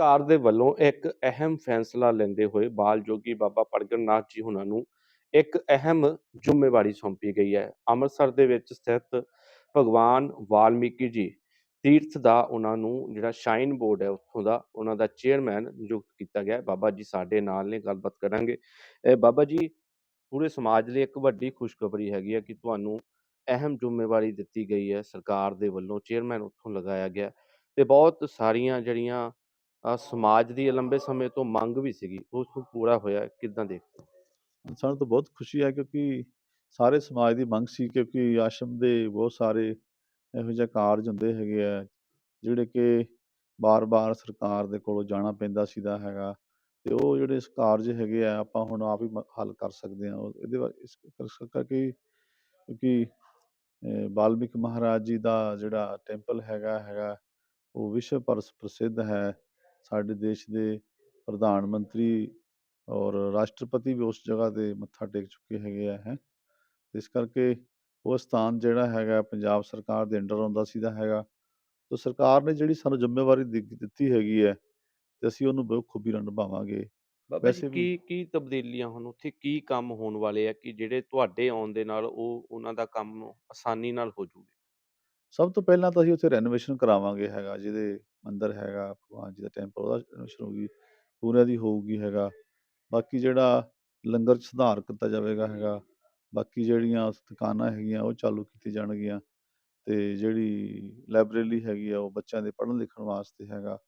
ਸਰਕਾਰ ਦੇ ਵੱਲੋਂ ਇੱਕ ਅਹਿਮ ਫੈਸਲਾ ਲੈਂਦੇ ਹੋਏ ਬਾਲ ਜੋਗੀ ਬਾਬਾ ਪ੍ਰਗਟ ਨਾਥ ਜੀ ਹੁਣਾਂ ਨੂੰ ਇੱਕ ਅਹਿਮ ਜ਼ਿੰਮੇਵਾਰੀ ਸੌਂਪੀ ਗਈ ਹੈ। ਅੰਮ੍ਰਿਤਸਰ ਦੇ ਵਿੱਚ ਸਥਿਤ ਭਗਵਾਨ ਵਾਲਮੀਕੀ ਜੀ ਤੀਰਥ ਦਾ ਉਹਨਾਂ ਨੂੰ ਜਿਹੜਾ ਸ਼ਾਈਨ ਬੋਰਡ ਹੈ ਉੱਥੋਂ ਦਾ ਉਹਨਾਂ ਦਾ ਚੇਅਰਮੈਨ ਨਿਯੁਕਤ ਕੀਤਾ ਗਿਆ। ਬਾਬਾ ਜੀ ਸਾਡੇ ਨਾਲ ਨੇ, ਗੱਲਬਾਤ ਕਰਾਂਗੇ। ਬਾਬਾ ਜੀ, ਪੂਰੇ ਸਮਾਜ ਲਈ ਇੱਕ ਵੱਡੀ ਖੁਸ਼ਖਬਰੀ ਹੈਗੀ ਹੈ ਕਿ ਤੁਹਾਨੂੰ ਅਹਿਮ ਜ਼ਿੰਮੇਵਾਰੀ ਦਿੱਤੀ ਗਈ ਹੈ। ਸਰਕਾਰ ਦੇ ਵੱਲੋਂ ਚੇਅਰਮੈਨ ਉੱਥੋਂ ਲਗਾਇਆ ਗਿਆ ਤੇ ਬਹੁਤ ਸਾਰੀਆਂ ਜਿਹੜੀਆਂ ਸਮਾਜ ਦੀ ਲੰਬੇ ਸਮੇਂ ਤੋਂ ਮੰਗ ਵੀ ਸੀਗੀ, ਉਸ ਨੂੰ ਪੂਰਾ ਹੋਇਆ, ਕਿਦਾਂ ਦੇਖਦੇ ਸਾਨੂੰ ਤਾਂ ਬਹੁਤ ਖੁਸ਼ੀ ਹੈ ਕਿਉਂਕਿ ਸਾਰੇ ਸਮਾਜ ਦੀ ਮੰਗ ਸੀ ਕਿਉਂਕਿ ਆਸ਼ਰਮ ਦੇ ਬਹੁਤ ਸਾਰੇ ਇਹੋ ਜਿਹੇ ਕਾਰਜ ਹੁੰਦੇ ਹੈਗੇ ਆ, ਜਿਹੜੇ ਕਿ ਬਾਰ-ਬਾਰ ਸਰਕਾਰ ਦੇ ਕੋਲੋਂ ਜਾਣਾ ਪੈਂਦਾ ਸੀਦਾ ਹੈਗਾ ਤੇ ਉਹ ਜਿਹੜੇ ਇਸ ਕਾਰਜ ਹੈਗੇ ਆ, ਆਪਾਂ ਹੁਣ ਆਪ ਹੀ ਹੱਲ ਕਰ ਸਕਦੇ ਹਾਂ, ਉਹ- ਇਹਦੇ ਇਸ ਕਰਕੇ ਕਿਉਂਕਿ ਬਾਲਮਿਕ ਮਹਾਰਾਜ ਜੀ ਦਾ ਜਿਹੜਾ ਟੈਂਪਲ ਹੈਗਾ ਹੈਗਾ, ਉਹ ਵਿਸ਼ਵ ਪਰਸ, ਪ੍ਰਸਿੱਧ ਹੈ। ਸਾਡੇ ਦੇਸ਼ ਦੇ ਪ੍ਰਧਾਨ ਮੰਤਰੀ ਔਰ ਰਾਸ਼ਟਰਪਤੀ ਵੀ ਉਸ ਜਗ੍ਹਾ ਤੇ ਮੱਥਾ ਟੇਕ ਚੁੱਕੇ ਹੈਗੇ ਆ ਹੈ। ਇਸ ਕਰਕੇ ਉਹ ਸਥਾਨ ਜਿਹੜਾ ਹੈਗਾ ਪੰਜਾਬ ਸਰਕਾਰ ਦੇ ਅੰਡਰ ਆਉਂਦਾ ਸੀਦਾ ਹੈਗਾ। ਤੇ ਸਰਕਾਰ ਨੇ ਜਿਹੜੀ ਸਾਨੂੰ ਜ਼ਿੰਮੇਵਾਰੀ ਦਿ- ਦਿੱਤੀ ਹੈਗੀ ਹੈ ਤੇ ਅਸੀਂ ਉਹਨੂੰ ਬਹੁਤ ਖੂਬੀ ਨਾਲ ਨਿਭਾਵਾਂਗੇ ਬਾਬਾ ਵੈਸੇ ਵੀ- ਕੀ ਕੀ ਤਬਦੀਲੀਆਂ ਹੁਣ ਉੱਥੇ ਕੀ ਕੰਮ ਹੋਣ ਵਾਲੇ ਆ ਕਿ ਜਿਹੜੇ ਤੁਹਾਡੇ ਆਉਣ ਦੇ ਨਾਲ ਉਹ ਉਹਨਾਂ ਦਾ ਕੰਮ ਆਸਾਨੀ ਨਾਲ ਹੋ ਜੂਗੇ? ਸਭ ਤੋਂ ਪਹਿਲਾਂ ਤਾਂ ਅਸੀਂ ਉੱਥੇ ਰੈਨੋਵੇਸ਼ਨ ਕਰਾਵਾਂਗੇ ਹੈਗਾ ਜਿਹਦੇ ਮੰਦਿਰ ਹੈਗਾ ਭਗਵਾਨ ਜੀ ਦਾ ਟੈਂਪਲ ਉਹਦਾ ਹੋਊਗੀ ਪੂਰਿਆਂ ਦੀ ਹੋਊਗੀ ਹੈਗਾ। ਬਾਕੀ ਜਿਹੜਾ ਲੰਗਰ 'ਚ ਸੁਧਾਰ ਕੀਤਾ ਜਾਵੇਗਾ ਹੈਗਾ ਬਾਕੀ ਜਿਹੜੀਆਂ ਦੁਕਾਨਾਂ ਹੈਗੀਆਂ ਉਹ ਚਾਲੂ ਕੀਤੀ ਜਾਣਗੀਆਂ ਤੇ ਜਿਹੜੀ ਲਾਇਬ੍ਰੇਰੀ ਹੈਗੀ ਆ ਉਹ ਬੱਚਿਆਂ ਦੇ ਪੜ੍ਹਨ ਲਿਖਣ ਵਾਸਤੇ ਹੈਗਾ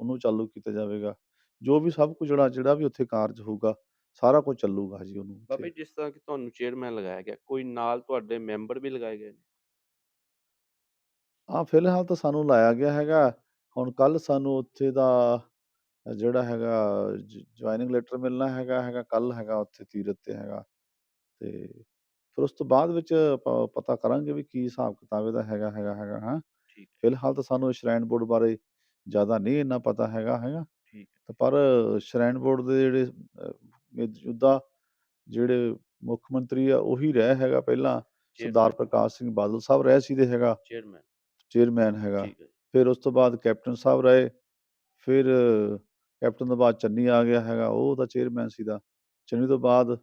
ਉਹਨੂੰ ਚਾਲੂ ਕੀਤਾ ਜਾਵੇਗਾ। ਜੋ ਵੀ ਸਭ ਕੁਝ ਜਿਹੜਾ ਜਿਹੜਾ ਵੀ ਉੱਥੇ ਕਾਰਜ ਹੋਊਗਾ ਸਾਰਾ ਕੁਝ ਚੱਲੂਗਾ ਜੀ ਉਹਨੂੰ ਬਾਬਾ ਜਿਸ ਤਰ੍ਹਾਂ ਕਿ ਤੁਹਾਨੂੰ ਚੇਅਰਮੈਨ ਲਗਾਇਆ ਗਿਆ ਕੋਈ ਨਾਲ ਤੁਹਾਡੇ ਮੈਂਬਰ ਵੀ ਲਗਾਏ ਗਏ ਨੇ? ਹਾਂ ਫਿਲਹਾਲ ਤਾਂ ਸਾਨੂੰ ਲਾਇਆ ਗਿਆ ਹੈਗਾ। ਹੁਣ ਕੱਲ ਸਾਨੂੰ ਉੱਥੇ ਦਾ ਜਿਹੜਾ ਹੈਗਾ ਜੁਆਇਨਿੰਗ ਲੈਟਰ ਮਿਲਣਾ ਹੈਗਾ ਹੈਗਾ ਕੱਲ ਹੈਗਾ ਉੱਥੇ ਤੀਰਥ ਤੇ ਹੈਗਾ। ਤੇ ਫਿਰ ਉਸ ਤੋਂ ਬਾਅਦ ਵਿੱਚ ਆਪਾਂ ਪਤਾ ਕਰਾਂਗੇ ਵੀ ਕੀ ਹਿਸਾਬ ਕਿਤਾਬ ਇਹਦਾ ਹੈਗਾ ਹੈਗਾ ਹੈਗਾ ਹਾਂ। ਠੀਕ ਹੈ। ਫਿਲਹਾਲ ਤਾਂ ਸਾਨੂੰ ਸ਼੍ਰਾਈਨ ਬੋਰਡ ਬਾਰੇ ਜ਼ਿਆਦਾ ਨਹੀਂ ਇੰਨਾ ਪਤਾ ਹੈਗਾ ਹੈਗਾ। ਠੀਕ ਹੈ। ਤੇ ਪਰ ਸ਼੍ਰਾਈਨ ਬੋਰਡ ਦੇ ਜਿਹੜੇ ਅ, ਮੌਜੂਦਾ ਜਿਹੜੇ ਮੁੱਖ ਮੰਤਰੀ ਆ ਉਹੀ ਰਹਿ ਹੈਗਾ ਪਹਿਲਾਂ। ਸਰਦਾਰ ਪ੍ਰਕਾਸ਼ ਸਿੰਘ ਬਾਦਲ ਸਾਹਿਬ ਰਹਿ ਸੀ ਦੇ ਹੈਗਾ। ਚੇਅਰਮੈਨ। ਚੇਅਰਮੈਨ ਹੈਗਾ। ਠੀਕ ਹੈ। ਫਿਰ ਉਸ ਤੋਂ ਬਾਅਦ ਕੈਪਟਨ ਸਾਹਿਬ ਰਹੇ। ਫਿਰ ਕੈਪਟਨ ਤੋਂ ਬਾਅਦ ਚੰਨੀ ਆ ਗਿਆ ਹੈਗਾ ਉਹ ਉਹਦਾ ਚੇਅਰਮੈਨ ਸੀਦਾ ਚੰਨੀ ਤੋਂ ਬਾਅਦ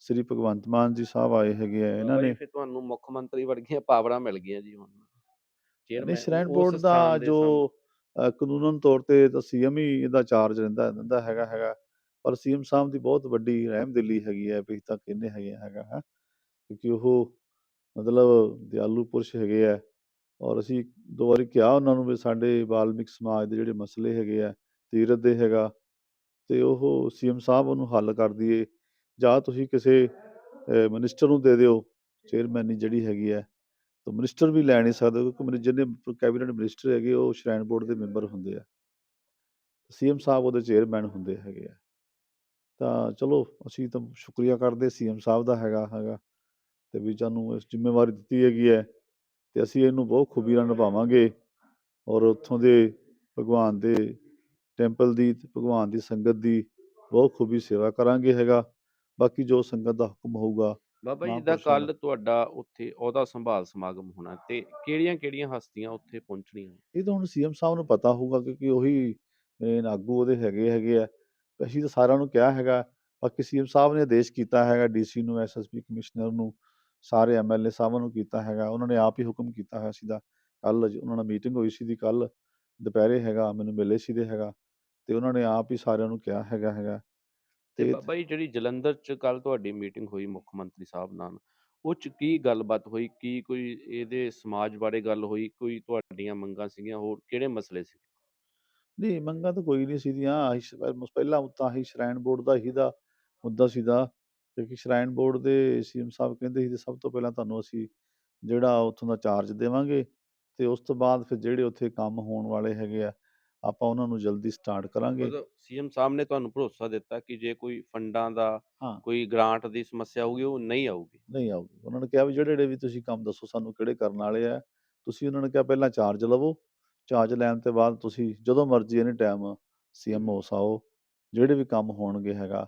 ਸ੍ਰੀ ਭਗਵੰਤ ਮਾਨ ਜੀ ਸਾਹਿਬ ਆਏ ਹੈਗੇ ਆ ਇਹਨਾਂ ਨੇ। ਫਿਰ ਤੁਹਾਨੂੰ ਮੁੱਖ ਮੰਤਰੀ ਵਰਗੀਆਂ ਪਾਵਰਾਂ ਮਿਲ ਗਈਆਂ ਜੀ ਹੁਣ। ਸ਼੍ਰਾਈਨ ਉਸ ਬੋਰਡ ਦਾ ਜੋ ਸਾਹਮਣੇ। ਅ, ਕਾਨੂੰਨ ਤੌਰ ਤੇ ਤਾਂ ਸੀਐਮ ਹੀ ਇਹਦਾ ਚਾਰਜ ਰਹਿੰਦਾ ਦਿੰਦਾ ਹੈਗਾ ਹੈਗਾ। ਪਰ ਸੀਐਮ ਸਾਹਿਬ ਦੀ ਬਹੁਤ ਵੱਡੀ ਰਹਿਮਦਿਲੀ ਹੈਗੀ ਹੈ ਵੀ ਤੱਕ ਇਹਨੇ ਹੈਗੇ ਹੈਗਾ ਕਿਉਂਕਿ ਉਹ ਮਤਲਬ ਦਿਆਲੂ ਪੁਰਸ਼ ਹੈਗੇ ਆ। ਔਰ ਅਸੀਂ ਦੋ ਵਾਰੀ ਕਿਹਾ ਉਹਨਾਂ ਨੂੰ ਵੀ ਸਾਡੇ ਵਾਲਮੀਕ ਸਮਾਜ ਦੇ ਜਿਹੜੇ ਮਸਲੇ ਹੈਗੇ ਆ, ਤੀਰਥ ਦੇ ਹੈਗਾ, ਤੇ ਉਹ ਸੀਐਮ ਸਾਹਿਬ ਉਹਨੂੰ ਹੱਲ ਕਰ ਦਈਏ, ਜਾਂ ਤੁਸੀਂ ਕਿਸੇ ਮਿਨਿਸਟਰ ਨੂੰ ਦੇ ਦਿਓ ਚੇਅਰਮੈਨੀ ਜਿਹੜੀ ਹੈਗੀ ਹੈ ਤਾਂ ਮਿਨਿਸਟਰ ਵੀ ਲੈ ਨਹੀਂ ਸਕਦੇ ਕਿਉਂਕਿ ਮਨ- ਜਿੰਨੇ ਕੈਬਨਿਟ ਮਿਨਿਸਟਰ ਹੈਗੇ, ਉਹ ਸ਼੍ਰਾਈਨ ਬੋਰਡ ਦੇ ਮੈਂਬਰ ਹੁੰਦੇ ਆ। ਸੀਐਮ ਸਾਹਿਬ ਉਹਦੇ ਚੇਅਰਮੈਨ ਹੁੰਦੇ ਹੈਗੇ ਆ। ਤਾਂ ਚਲੋ, ਅਸੀਂ ਤਾਂ ਸ਼ੁਕਰੀਆ ਕਰਦੇ ਸੀਐਮ ਸਾਹਿਬ ਦਾ ਹੈਗਾ ਹੈਗਾ, ਤੇ ਵੀ ਸਾਨੂੰ ਇਸ ਜ਼ਿੰਮੇਵਾਰੀ ਦਿੱਤੀ ਹੈਗੀ ਹੈ। ਤੇ ਅਸੀਂ ਇਹਨੂੰ ਬਹੁਤ ਖੂਬੀ ਨਾਲ ਨਿਭਾਵਾਂਗੇ ਔਰ ਉੱਥੋਂ ਦੇ ਭਗਵਾਨ ਦੇ ਟੈਂਪਲ ਦੀ ਭਗਵਾਨ ਦੀ ਸੰਗਤ ਦੀ ਬਹੁਤ ਖੂਬੀ ਸੇਵਾ ਕਰਾਂਗੇ ਹੈਗਾ। ਬਾਕੀ ਜੋ ਸੰਗਤ ਦਾ ਹੁਕਮ ਹੋਊਗਾ ਬਾਬਾ ਜੀ ਦਾ। ਕੱਲ ਤੁਹਾਡਾ ਉੱਥੇ ਅਹੁਦਾ ਸੰਭਾਲ ਸਮਾਗਮ ਹੋਣਾ ਤੇ ਕਿਹੜੀਆਂ-ਕਿਹੜੀਆਂ ਹਸਤੀਆਂ ਉੱਥੇ ਪਹੁੰਚਣੀਆਂ? ਇਹ ਤਾਂ ਹੁਣ ਸੀਐਮ ਸਾਹਿਬ ਨੂੰ ਪਤਾ ਹੋਊਗਾ ਕਿਉਂਕਿ ਉਹੀ ਮੇਨ ਆਗੂ ਉਹਦੇ ਹੈਗੇ ਹੈਗੇ ਆ। ਅਸੀਂ ਤਾਂ ਸਾਰਿਆਂ ਨੂੰ ਕਿਹਾ ਹੈਗਾ ਬਾਕੀ ਸੀਐਮ ਸਾਹਿਬ ਨੇ ਆਦੇਸ਼ ਕੀਤਾ ਹੈਗਾ ਡੀਸੀ ਨੂੰ ਐਸਐਸਪੀ ਕਮਿਸ਼ਨਰ ਨੂੰ ਸਾਰੇ ਐਮਐਲਏ ਸਾਹਿਬਾਂ ਨੂੰ ਕੀਤਾ ਹੈਗਾ ਉਹਨਾਂ ਨੇ ਆਪ ਹੀ ਹੁਕਮ ਕੀਤਾ ਹੋਇਆ ਸੀਦਾ ਕੱਲ ਉਹਨਾਂ ਨਾਲ ਮੀਟਿੰਗ ਹੋਈ ਸੀ ਦੀ ਕੱਲ ਦੁਪਹਿਰੇ ਹੈਗਾ ਮੈਨੂੰ ਮਿਲੇ ਸੀ ਦੇ ਹੈਗਾ ਤੇ ਉਹਨਾਂ ਨੇ ਆਪ ਹੀ ਸਾਰਿਆਂ ਨੂੰ ਕਿਹਾ ਹੈਗਾ ਹੈਗਾ। ਤੇ ਬਾਬਾ ਜੀ ਜਿਹੜੀ ਜਲੰਧਰ 'ਚ ਕੱਲ ਤੁਹਾਡੀ ਮੀਟਿੰਗ ਹੋਈ ਮੁੱਖ ਮੰਤਰੀ ਸਾਹਿਬ ਨਾਲ ਉਹ 'ਚ ਕੀ ਗੱਲਬਾਤ ਹੋਈ? ਕੀ ਕੋਈ ਇਹਦੇ ਸਮਾਜ ਬਾਰੇ ਗੱਲ ਹੋਈ? ਕੋਈ ਤੁਹਾਡੀਆਂ ਮੰਗਾਂ ਸੀਗੀਆਂ? ਹੋਰ ਕਿਹੜੇ ਮਸਲੇ ਸੀ ਨਹੀਂ ਮੰਗਾਂ ਤਾਂ ਕੋਈ ਨਹੀਂ ਸੀਦੀਆਂ ਆਹੀ ਪਹਿਲਾਂ ਤਾਂ ਹੀ ਸ਼੍ਰਾਈਨ ਬੋਰਡ ਦਾ ਹੀ ਦਾ ਮੁੱਦਾ ਸੀਦਾ। ਕਿਉਂਕਿ ਸ਼੍ਰਾਈਨ ਬੋਰਡ ਦੇ ਸੀਐਮ ਸਾਹਿਬ ਕਹਿੰਦੇ ਸੀ ਤੇ ਸਭ ਤੋਂ ਪਹਿਲਾਂ ਤੁਹਾਨੂੰ ਅਸੀਂ ਜਿਹੜਾ ਉੱਥੋਂ ਦਾ ਚਾਰਜ ਦੇਵਾਂਗੇ ਤੇ ਉਸ ਤੋਂ ਬਾਅਦ ਫਿਰ ਜਿਹੜੇ ਉੱਥੇ ਕੰਮ ਹੋਣ ਵਾਲੇ ਹੈਗੇ ਆ ਆਪਾਂ ਉਹਨਾਂ ਨੂੰ ਜਲਦੀ ਸਟਾਰਟ ਕਰਾਂਗੇ। ਮਤਲਬ ਸੀਐਮ ਸਾਹਿਬ ਨੇ ਤੁਹਾਨੂੰ ਭਰੋਸਾ ਦਿੱਤਾ ਕਿ ਜੇ ਕੋਈ ਫੰਡਾਂ ਦਾ ਹਾਂ। ਕੋਈ ਗ੍ਰਾਂਟ ਦੀ ਸਮੱਸਿਆ ਹੋਊਗੀ ਉਹ ਨਹੀਂ ਆਊਗੀ? ਨਹੀਂ ਆਊਗੀ। ਉਹਨਾਂ ਨੇ ਕਿਹਾ ਵੀ ਜਿਹੜੇ ਜਿਹੜੇ ਵੀ ਤੁਸੀਂ ਕੰਮ ਦੱਸੋ ਸਾਨੂੰ ਕਿਹੜੇ ਕਰਨ ਵਾਲੇ ਆ ਤੁਸੀਂ ਉਹਨਾਂ ਨੇ ਕਿਹਾ ਪਹਿਲਾਂ ਚਾਰਜ ਲਵੋ ਚਾਰਜ ਲੈਣ ਤੋਂ ਬਾਅਦ ਤੁਸੀਂ ਜਦੋਂ ਮਰਜ਼ੀ ਐਨੀ ਟਾਈਮ ਸੀਐਮ ਹਾਊਸ ਆਓ ਜਿਹੜੇ ਵੀ ਕੰਮ ਹੋਣਗੇ ਹੈਗਾ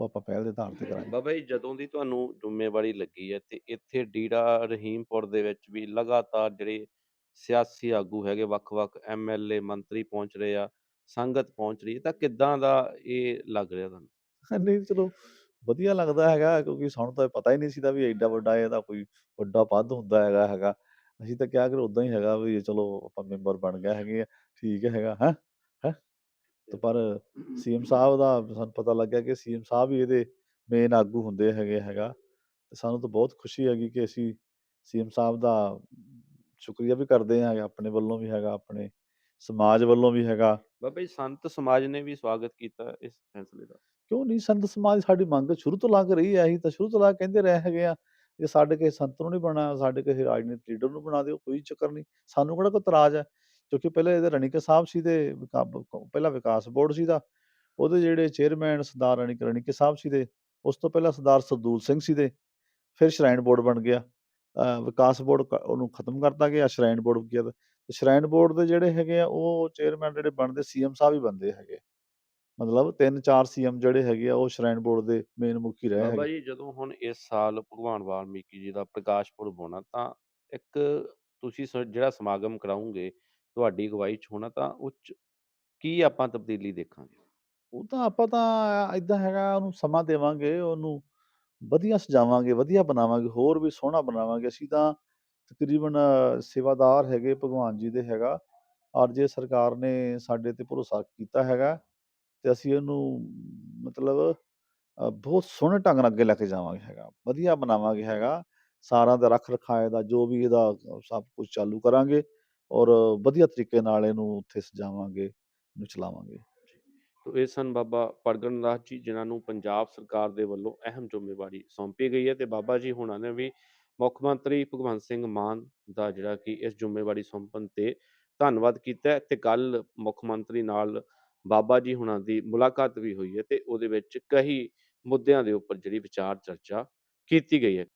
ਉਹ ਆਪਾਂ ਪਹਿਲ ਦੇ ਆਧਾਰ ਤੇ ਕਰਾਂਗੇ ਬਾਬਾ ਜੀ ਜਦੋਂ ਦੀ ਤੁਹਾਨੂੰ ਜ਼ਿੰਮੇਵਾਰੀ ਲੱਗੀ ਹੈ ਤੇ ਇੱਥੇ ਡੀਡਾ ਰਹੀਮਪੁਰ ਦੇ ਵਿੱਚ ਵੀ ਲਗਾਤਾਰ ਜਿਹੜੇ ਸਿਆਸੀ ਆਗੂ ਹੈਗੇ ਵੱਖ-ਵੱਖ ਐਮਐਲਏ ਮੰਤਰੀ ਪਹੁੰਚ ਰਹੇ ਆ ਸੰਗਤ ਪਹੁੰਚ ਰਹੀ ਹੈ ਤਾਂ ਕਿੱਦਾਂ ਦਾ ਇਹ ਲੱਗ ਰਿਹਾ ਤੁਹਾਨੂੰ? ਨਹੀਂ ਚਲੋ ਵਧੀਆ ਲੱਗਦਾ ਹੈਗਾ ਕਿਉਂਕਿ ਸਾਨੂੰ ਤਾਂ ਪਤਾ ਹੀ ਨਹੀਂ ਸੀਗਾ ਵੀ ਐਡਾ ਵੱਡਾ ਇਹਦਾ ਕੋਈ ਵੱਡਾ ਪਦ ਹੁੰਦਾ ਹੈਗਾ ਹੈਗਾ। ਅਸੀਂ ਤਾਂ ਕਿਹਾ ਕਿ ਉਦਾਂ ਹੀ ਹੈਗਾ ਵੀ ਚਲੋ ਆਪਾਂ ਮੈਂਬਰ ਬਣ ਗਏ ਹੈਗੇ ਆ, ਠੀਕ ਹੈਗਾ ਹੈਂ। ਤੇ ਪਰ ਸੀਐਮ ਸਾਹਿਬ ਦਾ ਸਾਨੂੰ ਪਤਾ ਲੱਗਿਆ ਕਿ ਸੀਐਮ ਸਾਹਿਬ ਹੀ ਇਹਦੇ ਮੇਨ ਆਗੂ ਹੁੰਦੇ ਹੈਗੇ ਹੈਗਾ। ਤੇ ਸਾਨੂੰ ਤਾਂ ਬਹੁਤ ਖੁਸ਼ੀ ਹੈਗੀ ਕਿ ਅਸੀਂ ਸੀਐਮ ਸਾਹਿਬ ਦਾ ਸ਼ੁਕਰੀਆ ਵੀ ਕਰਦੇ ਹਾਂ ਆਪਣੇ ਵੱਲੋਂ ਵੀ ਹੈਗਾ, ਆਪਣੇ ਸਮਾਜ ਵੱਲੋਂ ਵੀ ਹੈਗਾ। ਬਾਬਾ ਜੀ ਸੰਤ ਸਮਾਜ ਨੇ ਵੀ ਸਵਾਗਤ ਕੀਤਾ ਇਸ ਫੈਸਲੇ ਦਾ। ਕਿਉਂ ਨਹੀਂ ਸੰਤ ਸਮਾਜ ਸਾਡੀ ਮੰਗ ਸ਼ੁਰੂ ਤੋਂ ਲੱਗ ਰਹੀ ਹੈ ਅਸੀਂ ਤਾਂ ਸ਼ੁਰੂ ਤੋਂ ਲਾ ਕੇ ਕਹਿੰਦੇ ਰਹੇ ਹੈਗੇ ਆ ਜੇ ਸਾਡੇ ਕਿਸੇ ਸੰਤ ਨੂੰ ਨਹੀਂ ਬਣਾਇਆ ਸਾਡੇ ਕਿਸੇ ਰਾਜਨੀਤਿਕ ਲੀਡਰ ਨੂੰ ਬਣਾ ਦਿਓ ਕੋਈ ਚੱਕਰ ਨਹੀਂ ਸਾਨੂੰ ਕਿਹੜਾ ਕੋਈ ਇਤਰਾਜ਼ ਹੈ ਕਿਉਂਕਿ ਪਹਿਲੇ ਇਹਦੇ ਰਣੀਕੇ ਸਾਹਿਬ ਸੀ ਤੇ ਵਿਕਾ- ਪਹਿਲਾਂ ਵਿਕਾਸ ਬੋਰਡ ਸੀ ਦਾ ਉਹਦੇ ਜਿਹੜੇ ਚੇਅਰਮੈਨ ਸਰਦਾਰ ਰਣੀਕੇ ਰਣੀਕੇ ਸਾਹਿਬ ਸੀ ਦੇ ਉਸ ਤੋਂ ਪਹਿਲਾਂ ਸਰਦਾਰ ਸਰਦੂਲ ਸਿੰਘ ਸੀ ਦੇ ਫਿਰ ਸ਼ਰਾਈਨ ਬੋਰਡ ਬਣ ਗਿਆ। ਅਹ ਵਿਕਾਸ ਬੋਰਡ ਕ- ਉਹਨੂੰ ਖਤਮ ਕਰਤਾ ਗਿਆ ਸ਼ਰਾਈਨ ਬੋਰਡ ਗਿਆ। ਤੇ ਸ਼ਰਾਈਨ ਬੋਰਡ ਦੇ ਜਿਹੜੇ ਹੈਗੇ ਆ ਉਹ ਚੇਅਰਮੈਨ ਜਿਹੜੇ ਬਣਦੇ ਸੀਐਮ ਸਾਹਿਬ ਹੀ ਬਣਦੇ ਹੈਗੇ। ਮਤਲਬ ਤਿੰਨ ਚਾਰ ਸੀਐਮ ਜਿਹੜੇ ਹੈਗੇ ਆ ਉਹ ਸ਼ਰਾਈਨ ਬੋਰਡ ਦੇ ਮੇਨ ਮੁਖੀ ਰਹੇ ਬਾਬਾ ਹੈਗੇ। ਜੀ ਜਦੋਂ ਹੁਣ ਇਸ ਸਾਲ ਭਗਵਾਨ ਵਾਲਮੀਕੀ ਜੀ ਦਾ ਪ੍ਰਕਾਸ਼ ਪੁਰਬ ਹੋਣਾ ਤਾਂ ਇੱਕ ਤੁਸੀਂ ਸ- ਜਿਹੜਾ ਸਮਾਗਮ ਕਰਾਉਂਗੇ ਤੁਹਾਡੀ ਅਗਵਾਈ 'ਚ ਹੋਣਾ ਤਾਂ ਉਹ 'ਚ ਕੀ ਆਪਾਂ ਤਬਦੀਲੀ ਦੇਖਾਂਗੇ? ਉਹ ਤਾਂ ਆਪਾਂ ਤਾਂ ਇਦਾਂ ਹੈਗਾ ਉਹਨੂੰ ਸਮਾਂ ਦੇਵਾਂਗੇ ਉਹਨੂੰ ਵਧੀਆ ਸਜਾਵਾਂਗੇ ਵਧੀਆ ਬਣਾਵਾਂਗੇ ਹੋਰ ਵੀ ਸੋਹਣਾ ਬਣਾਵਾਂਗੇ। ਅਸੀਂ ਤਾਂ ਤਕਰੀਬਨ ਸੇਵਾਦਾਰ ਹੈਗੇ ਭਗਵਾਨ ਜੀ ਦੇ ਹੈਗਾ। ਔਰ ਜੇ ਸਰਕਾਰ ਨੇ ਸਾਡੇ ਤੇ ਭਰੋਸਾ ਕੀਤਾ ਹੈਗਾ ਤੇ ਅਸੀਂ ਉਹਨੂੰ ਮਤਲਬ ਅ, ਬਹੁਤ ਸੋਹਣੇ ਢੰਗ ਨਾਲ ਅੱਗੇ ਲੈ ਕੇ ਜਾਵਾਂਗੇ ਹੈਗਾ। ਵਧੀਆ ਬਣਾਵਾਂਗੇ ਹੈਗਾ। ਸਾਰਾ ਦਾ ਰੱਖ ਰਖਾਏ ਦਾ ਜੋ ਵੀ ਇਹਦਾ ਸਭ ਕੁਛ ਚਾਲੂ ਕਰਾਂਗੇ। ਔਰ ਵਧੀਆ ਤਰੀਕੇ ਨਾਲ ਇਹਨੂੰ ਉੱਥੇ ਸਜਾਵਾਂਗੇ, ਇਹਨੂੰ ਚਲਾਵਾਂਗੇ। ਤੋ ਇਹ ਸਨ ਬਾਬਾ ਪਰਗਟ ਦਾਸ ਜੀ, ਜਿਨ੍ਹਾਂ ਨੂੰ ਪੰਜਾਬ ਸਰਕਾਰ ਦੇ ਵੱਲੋਂ ਅਹਿਮ ਜ਼ਿੰਮੇਵਾਰੀ ਸੌਂਪੀ ਗਈ ਹੈ। ਤੇ ਬਾਬਾ ਜੀ ਹੁਣਾਂ ਨੇ ਵੀ ਮੁੱਖ ਮੰਤਰੀ ਭਗਵੰਤ ਸਿੰਘ ਮਾਨ ਦਾ ਜਿਹੜਾ ਕਿ ਇਸ ਜ਼ਿੰਮੇਵਾਰੀ ਸੌਂਪਣ ਤੇ ਧੰਨਵਾਦ ਕੀਤਾ ਹੈ। ਤੇ ਕੱਲ ਮੁੱਖ ਮੰਤਰੀ ਨਾਲ ਬਾਬਾ ਜੀ ਹੁਣਾਂ ਦੀ ਮੁਲਾਕਾਤ ਵੀ ਹੋਈ ਹੈ ਤੇ ਉਹਦੇ ਵਿੱਚ ਕਈ ਮੁੱਦਿਆਂ ਦੇ ਉੱਪਰ ਜਿਹੜੀ ਵਿਚਾਰ ਚਰਚਾ ਕੀਤੀ ਗਈ ਹੈ।